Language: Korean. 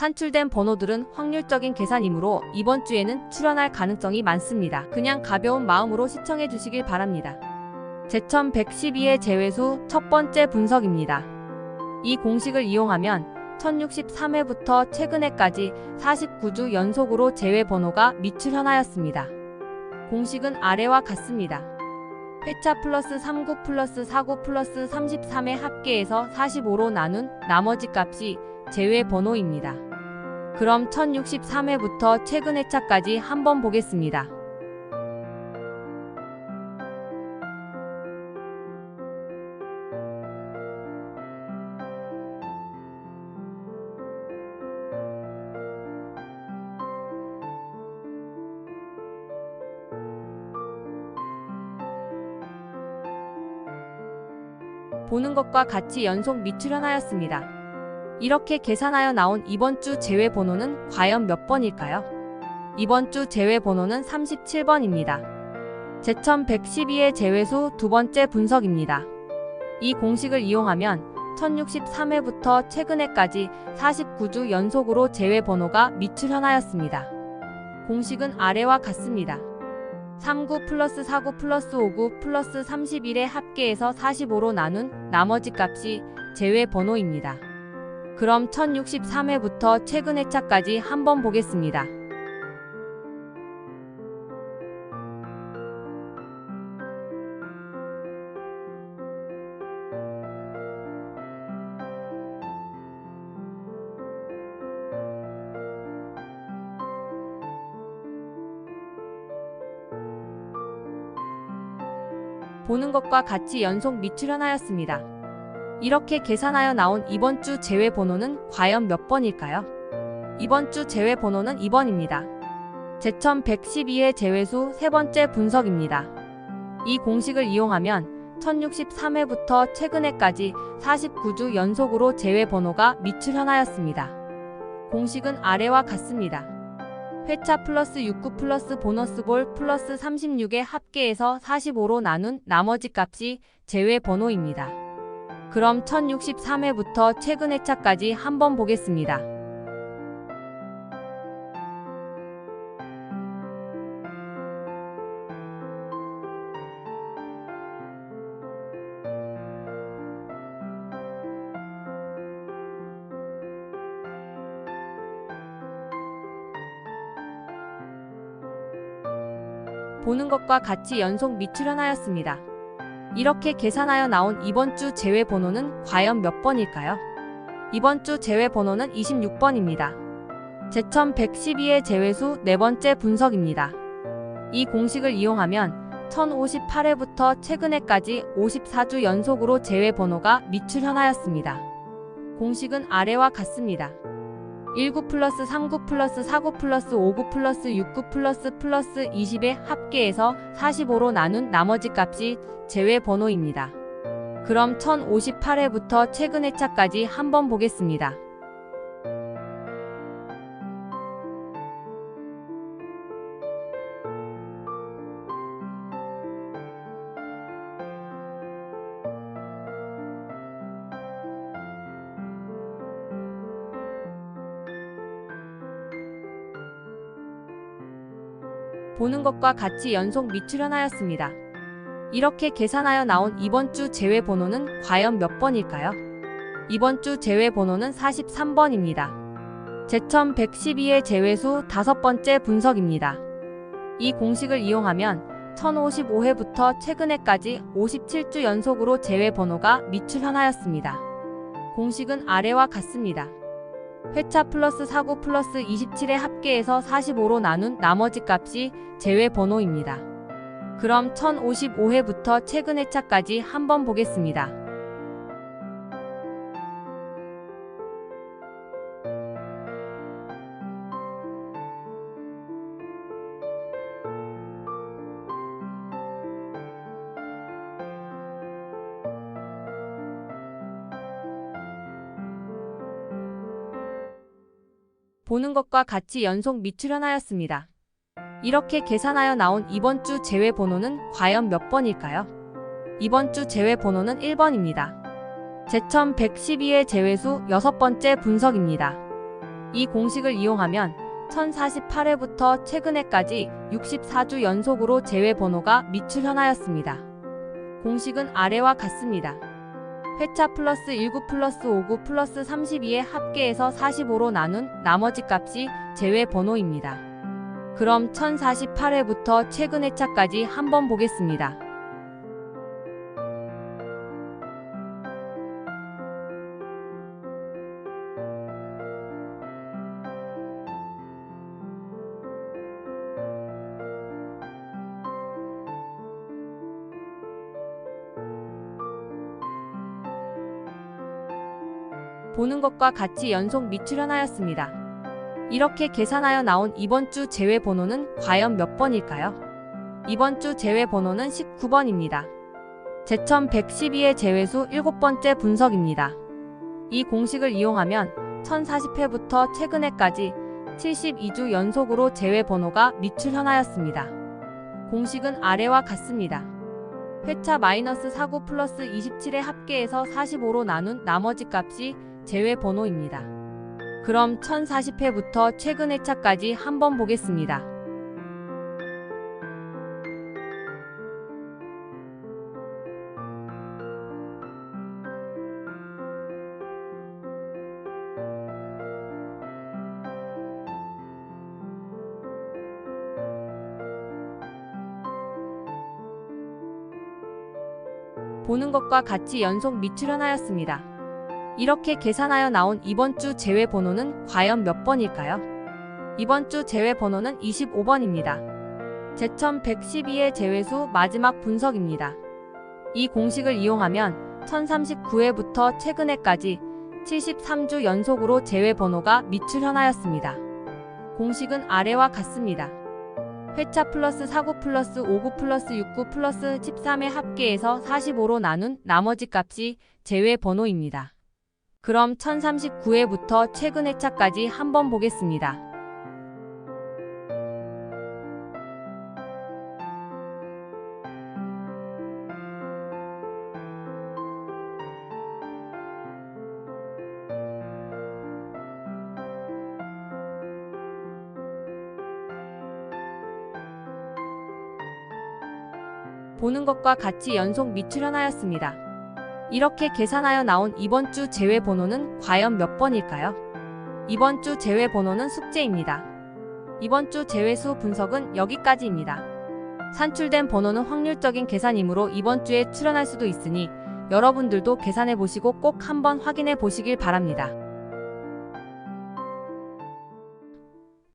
산출된 번호들은 확률적인 계산이므로 이번 주에는 출연할 가능성이 많습니다. 그냥 가벼운 마음으로 시청해 주시길 바랍니다. 제천 112의 제외수 첫 번째 분석입니다. 이 공식을 이용하면 1063회부터 최근에까지 49주 연속으로 제외 번호가 미출현하였습니다. 공식은 아래와 같습니다. 회차 플러스 39 플러스 49 플러스 33의 합계에서 45로 나눈 나머지 값이 제외 번호입니다. 그럼 1063회부터 최근 회차까지 한번 보겠습니다. 보는 것과 같이 연속 미출현하였습니다. 이렇게 계산하여 나온 이번 주 제외 번호는 과연 몇 번일까요? 이번 주 제외 번호는 37번입니다. 제천 112의 제외수 두 번째 분석입니다. 이 공식을 이용하면 1063회부터 최근에까지 49주 연속으로 제외 번호가 미출현하였습니다. 공식은 아래와 같습니다. 39 플러스 49 플러스 59 플러스 31의 합계에서 45로 나눈 나머지 값이 제외 번호입니다. 그럼 1063회부터 최근 회차까지 한번 보겠습니다. 보는 것과 같이 연속 미출현하였습니다. 이렇게 계산하여 나온 이번 주 제외 번호는 과연 몇 번일까요? 이번 주 제외 번호는 2번입니다. 제천 112의 제외수 세 번째 분석입니다. 이 공식을 이용하면 1063회부터 최근에까지 49주 연속으로 제외 번호가 미출현하였습니다. 공식은 아래와 같습니다. 회차 플러스 69 플러스 보너스 볼 플러스 36의 합계에서 45로 나눈 나머지 값이 제외 번호입니다. 그럼 1063회부터 최근 회차까지 한번 보겠습니다. 보는 것과 같이 연속 미출현하였습니다. 이렇게 계산하여 나온 이번 주 제외 번호는 과연 몇 번일까요? 이번 주 제외 번호는 26번입니다. 제천 112의 제외수 네 번째 분석입니다. 이 공식을 이용하면 1058회부터 최근에까지 54주 연속으로 제외 번호가 미출현하였습니다. 공식은 아래와 같습니다. 19 플러스 39 플러스 49 플러스 59 플러스 69 플러스 플러스 20의 합계에서 45로 나눈 나머지 값이 제외 번호입니다. 그럼 1058회부터 최근 회차까지 한번 보겠습니다. 보는 것과 같이 연속 미출현하였습니다. 이렇게 계산하여 나온 이번 주 제외 번호는 과연 몇 번일까요? 이번 주 제외 번호는 43번입니다. 제천 112의 제외수 다섯 번째 분석입니다. 이 공식을 이용하면 1055회부터 최근에까지 57주 연속으로 제외 번호가 미출현하였습니다. 공식은 아래와 같습니다. 회차 플러스 49 플러스 27의 합계에서 45로 나눈 나머지 값이 제외 번호입니다. 그럼 1055회부터 최근 회차까지 한번 보겠습니다. 보는 것과 같이 연속 미출현하였습니다. 이렇게 계산하여 나온 이번 주 제외 번호는 과연 몇 번일까요? 이번 주 제외 번호는 1번입니다. 제천 112의 제외수 여섯 번째 분석입니다. 이 공식을 이용하면 1048회부터 최근에까지 64주 연속으로 제외 번호가 미출 현하였습니다. 공식은 아래와 같습니다. 회차 플러스 19 플러스 59 플러스 32의 합계에서 45로 나눈 나머지 값이 제외 번호입니다. 그럼 1048회부터 최근 회차까지 한번 보겠습니다. 보는 것과 같이 연속 미출현하였습니다. 이렇게 계산하여 나온 이번 주 제외 번호는 과연 몇 번일까요? 이번 주 제외 번호는 19번입니다. 제천 112의 제외수 7번째 분석입니다. 이 공식을 이용하면 1040회부터 최근에까지 72주 연속으로 제외 번호가 미출현하였습니다. 공식은 아래와 같습니다. 회차 마이너스 49 플러스 27의 합계에서 45로 나눈 나머지 값이 제외 번호입니다. 그럼 1040회부터 최근 회차까지 한번 보겠습니다. 보는 것과 같이 연속 미출현하였습니다. 이렇게 계산하여 나온 이번 주 제외 번호는 과연 몇 번일까요? 이번 주 제외 번호는 25번입니다. 제천 112의 제외수 마지막 분석입니다. 이 공식을 이용하면 1039회부터 최근에까지 73주 연속으로 제외 번호가 미출현하였습니다. 공식은 아래와 같습니다. 회차 플러스 49 플러스 59 플러스 69 플러스 13의 합계에서 45로 나눈 나머지 값이 제외 번호입니다. 그럼 1039회부터 최근 회차까지 한번 보겠습니다. 보는 것과 같이 연속 미출현하였습니다. 이렇게 계산하여 나온 이번 주 제외 번호는 과연 몇 번일까요? 이번 주 제외 번호는 숙제입니다. 이번 주 제외수 분석은 여기까지입니다. 산출된 번호는 확률적인 계산이므로 이번 주에 출현할 수도 있으니 여러분들도 계산해 보시고 꼭 한번 확인해 보시길 바랍니다.